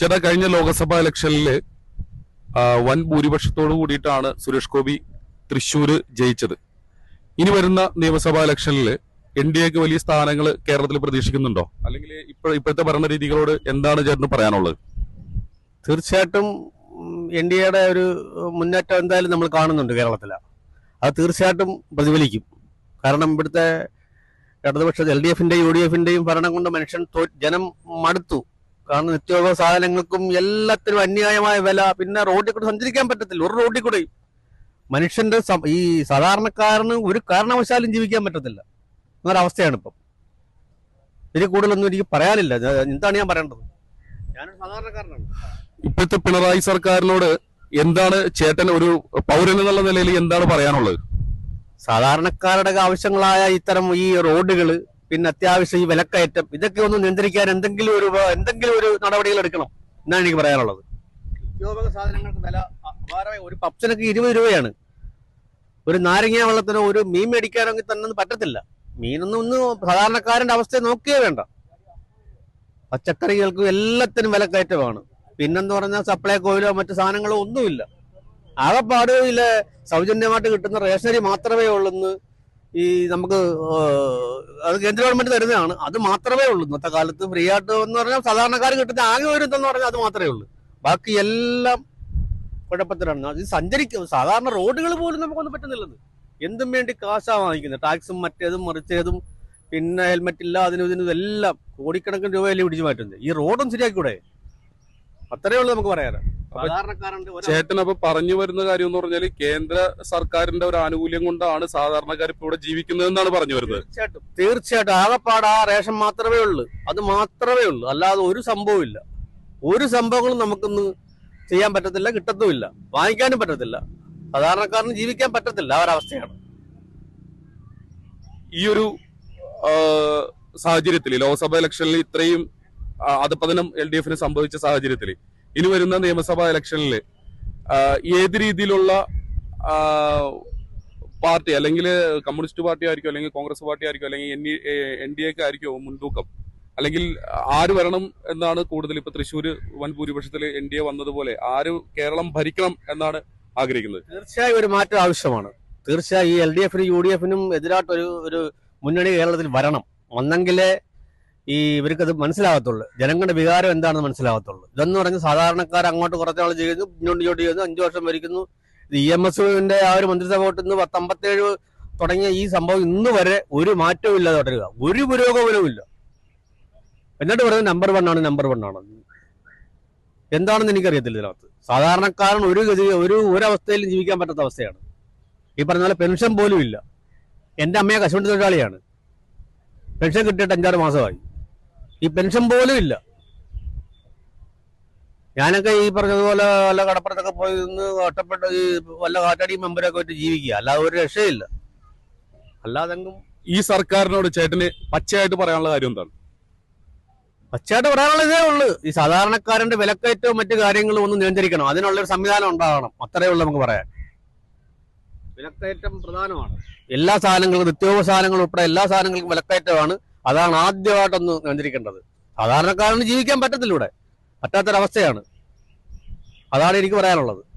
ചേട്ടാ കഴിഞ്ഞ ലോക്സഭാ ഇലക്ഷനിൽ വൻ ഭൂരിപക്ഷത്തോടു കൂടിയിട്ടാണ് സുരേഷ് ഗോപി തൃശൂര് ജയിച്ചത്. ഇനി വരുന്ന നിയമസഭാ ഇലക്ഷനിൽ എൻ ഡി എക്ക് വലിയ സ്ഥാനങ്ങൾ കേരളത്തിൽ പ്രതീക്ഷിക്കുന്നുണ്ടോ? അല്ലെങ്കിൽ ഇപ്പോ ഇപ്പോഴത്തെ ഭരണ രീതികളോട് എന്താണ് ചേട്ടന് പറയാനുള്ളത്? തീർച്ചയായിട്ടും എൻ ഡി എയുടെ ഒരു മുന്നേറ്റം എന്തായാലും നമ്മൾ കാണുന്നുണ്ട് കേരളത്തിൽ അത് തീർച്ചയായിട്ടും പ്രതിഫലിക്കും. കാരണം ഇവിടുത്തെ ഇടതുപക്ഷ എൽ ഡി എഫിന്റെയും യു ഡി എഫിന്റെയും ഭരണം കൊണ്ട് മനുഷ്യൻ ജനം മടുത്തു. കാരണം നിത്യോപ സാധനങ്ങൾക്കും എല്ലാത്തിനും അന്യായമായ വില. പിന്നെ റോഡിൽ കൂടെ സഞ്ചരിക്കാൻ പറ്റത്തില്ല. ഒരു റോഡിൽ കൂടെയും മനുഷ്യന്റെ ഈ സാധാരണക്കാരന് ഒരു കാരണവശാലും ജീവിക്കാൻ പറ്റത്തില്ല. എന്നൊരവസ്ഥയാണ് ഇപ്പം. ഇതിൽ കൂടുതലൊന്നും എനിക്ക് പറയാനില്ല. എന്താണ് ഞാൻ പറയേണ്ടത്? ഞാനൊരു സാധാരണക്കാരനാണ്. ഇപ്പോഴത്തെ പിണറായി സർക്കാരിനോട് എന്താണ് ചേട്ടൻ ഒരു പൗരൻ എന്നുള്ള നിലയിൽ എന്താണ് പറയാനുള്ളത്? സാധാരണക്കാരുടെ ആവശ്യങ്ങളായ ഇത്തരം ഈ റോഡുകൾ പിന്നെ അത്യാവശ്യം ഈ വിലക്കയറ്റം ഇതൊക്കെ ഒന്ന് നിയന്ത്രിക്കാൻ എന്തെങ്കിലും ഒരു എന്തെങ്കിലും ഒരു നടപടികൾ എടുക്കണം എന്നാണ് എനിക്ക് പറയാനുള്ളത്. നിത്യോപയോഗ സാധനങ്ങൾക്ക് വില ഒരു പപ്സിനൊക്കെ ഇരുപത് രൂപയാണ്. ഒരു നാരങ്ങ വെള്ളത്തിനോ ഒരു മീൻ മേടിക്കാനെങ്കിൽ തന്നെ ഒന്നും പറ്റത്തില്ല. മീനൊന്നും ഒന്ന് സാധാരണക്കാരന്റെ അവസ്ഥയെ നോക്കിയേ വേണ്ട. പച്ചക്കറികൾക്കും എല്ലാത്തിനും വിലക്കയറ്റമാണ്. പിന്നെന്ന് പറഞ്ഞാൽ സപ്ലൈ കോയിലോ മറ്റു സാധനങ്ങളോ ഒന്നുമില്ല. ആകെപ്പാട് ഇല്ല സൗജന്യമായിട്ട് കിട്ടുന്ന റേഷനറി മാത്രമേ ഉള്ളെന്ന് ഈ നമുക്ക് അത് കേന്ദ്ര ഗവൺമെന്റ് തരുന്നതാണ്. അത് മാത്രമേ ഉള്ളൂ. ഇന്നത്തെ കാലത്ത് ഫ്രീ ആയിട്ട് എന്ന് പറഞ്ഞാൽ സാധാരണക്കാർ കിട്ടുന്ന ആകെ ഒരു ഇതെന്ന് പറഞ്ഞാൽ അത് മാത്രമേ ഉള്ളൂ. ബാക്കി എല്ലാം കുഴപ്പത്തിലാണ്. അത് സഞ്ചരിക്കും സാധാരണ റോഡുകൾ പോലും നമുക്കൊന്നും പറ്റുന്നില്ലെന്ന് എന്തും വേണ്ടി കാശാ വാങ്ങിക്കുന്നത്. ടാക്സും മറ്റേതും മറിച്ചതും പിന്നെ ഹെൽമെറ്റ് ഇല്ല അതിനും ഇതിനും എല്ലാം കോടിക്കണക്കിന് രൂപയല്ലേ പിടിച്ചു മാറ്റുന്നത്. ഈ റോഡും ശരിയാക്കൂടെ അത്രയേ ഉള്ളൂ നമുക്ക് ഒരു ചേട്ടൻ അപ്പൊ പറഞ്ഞു വരുന്ന കാര്യം എന്ന് പറഞ്ഞാൽ കേന്ദ്ര സർക്കാരിന്റെ ഒരു ആനുകൂല്യം കൊണ്ടാണ് സാധാരണക്കാർ ഇപ്പൊ ഇവിടെ ജീവിക്കുന്നത് എന്നാണ് പറഞ്ഞു വരുന്നത്. തീർച്ചയായിട്ടും. തീർച്ചയായിട്ടും. ആകെപ്പാട് ആ റേഷൻ മാത്രമേ ഉള്ളൂ. അത് മാത്രമേ ഉള്ളൂ. അല്ലാതെ ഒരു സംഭവം ഇല്ല ഒരു സംഭവങ്ങളും നമുക്കൊന്ന് ചെയ്യാൻ പറ്റത്തില്ല കിട്ടത്തുമില്ല. വാങ്ങിക്കാനും പറ്റത്തില്ല. സാധാരണക്കാരന് ജീവിക്കാൻ പറ്റത്തില്ല. ആ ഒരവസ്ഥയാണ്. ഈ ഒരു സാഹചര്യത്തിൽ ലോക്സഭ ഇലക്ഷനിൽ ഇത്രയും ആ, അധപതനം എൽ ഡി എഫിന് സംഭവിച്ച സാഹചര്യത്തിൽ ഇനി വരുന്ന നിയമസഭാ ഇലക്ഷനിൽ ഏത് രീതിയിലുള്ള പാർട്ടി അല്ലെങ്കിൽ കമ്മ്യൂണിസ്റ്റ് പാർട്ടി ആയിരിക്കും അല്ലെങ്കിൽ കോൺഗ്രസ് പാർട്ടി ആയിരിക്കും അല്ലെങ്കിൽ എൻ എൻ ഡി എക്ക് ആയിരിക്കും മുൻതൂക്കം? അല്ലെങ്കിൽ ആര് വരണം എന്നാണ് കൂടുതൽ ഇപ്പൊ തൃശ്ശൂർ വൻ ഭൂരിപക്ഷത്തിൽ എൻ ഡി എ വന്നതുപോലെ ആര് കേരളം ഭരിക്കണം എന്നാണ് ആഗ്രഹിക്കുന്നത്? തീർച്ചയായും ഒരു മാറ്റം ആവശ്യമാണ്. തീർച്ചയായും ഈ എൽ ഡി എഫിനും യു ഡി എഫിനും എതിരായിട്ടൊരു ഒരു മുന്നണി കേരളത്തിൽ വരണം. വന്നെങ്കിലേ ഈ ഇവർക്കത് മനസ്സിലാകത്തുള്ളൂ. ജനങ്ങളുടെ വികാരം എന്താണെന്ന് മനസ്സിലാകത്തുള്ളൂ. ഇതെന്ന് പറഞ്ഞ് സാധാരണക്കാർ അങ്ങോട്ട് കുറച്ചാൾ ചെയ്യുന്നു ഇങ്ങോട്ട് ഇങ്ങോട്ട് ചെയ്യുന്നു അഞ്ചു വർഷം ഭരിക്കുന്നു. ഇ എം എസിന്റെ ആ ഒരു മന്ത്രിസഭ ഇന്ന് പത്തമ്പത്തേഴ് തുടങ്ങിയ ഈ സംഭവം ഇന്ന് വരെ ഒരു മാറ്റവും ഇല്ലാതെ തുടരുക. ഒരു പുരോഗമനവും ഇല്ല എന്നിട്ട് പറയുന്നത് നമ്പർ വൺ ആണ് നമ്പർ വൺ ആണ്. എന്താണെന്ന് എനിക്കറിയത്തില്ല ഇതിനകത്ത്. സാധാരണക്കാരൻ ഒരു ഗതി ഒരു ഒരവസ്ഥയിലും ജീവിക്കാൻ പറ്റാത്ത അവസ്ഥയാണ്. ഈ പറഞ്ഞ പോലെ പെൻഷൻ പോലും ഇല്ല എന്റെ അമ്മയെ കശുവണ്ടി തൊഴിലാളിയാണ്. പെൻഷൻ കിട്ടിയിട്ട് അഞ്ചാറ് മാസമായി. ഈ പെൻഷൻ പോലും ഇല്ല. ഞാനൊക്കെ ഈ പറഞ്ഞതുപോലെ വല്ല കടപ്പുറത്തൊക്കെ പോയി നിന്ന് ഒറ്റപ്പെട്ട ഈ വല്ല കാറ്റാടി മെമ്പരൊക്കെ വെച്ച് ജീവിക്കുക. അല്ലാതെ ഒരു രക്ഷയില്ല. അല്ലാതെങ്കും ഈ സർക്കാരിനോട് ചേട്ടന് പച്ചയായിട്ട് പറയാനുള്ള കാര്യം എന്താണ്? പച്ചയായിട്ട് പറയാനുള്ള ഇതേ ഉള്ളൂ. ഈ സാധാരണക്കാരന്റെ വിലക്കയറ്റവും മറ്റു കാര്യങ്ങളും ഒന്ന് നിയന്ത്രിക്കണം. അതിനുള്ള ഒരു സംവിധാനം ഉണ്ടാകണം. അത്രേ ഉള്ളൂ നമുക്ക് പറയാൻ. വിലക്കയറ്റം പ്രധാനമാണ്. എല്ലാ സാധനങ്ങളും നിത്യോപ സാധനങ്ങളും ഉൾപ്പെടെ എല്ലാ സാധനങ്ങൾക്കും വിലക്കയറ്റമാണ്. അതാണ് ആദ്യമായിട്ടൊന്ന് നിയന്ത്രിക്കേണ്ടത്. സാധാരണക്കാരന് ജീവിക്കാൻ പറ്റത്തില്ല ഇവിടെ. പറ്റാത്തൊരവസ്ഥയാണ്. അതാണ് എനിക്ക് പറയാനുള്ളത്.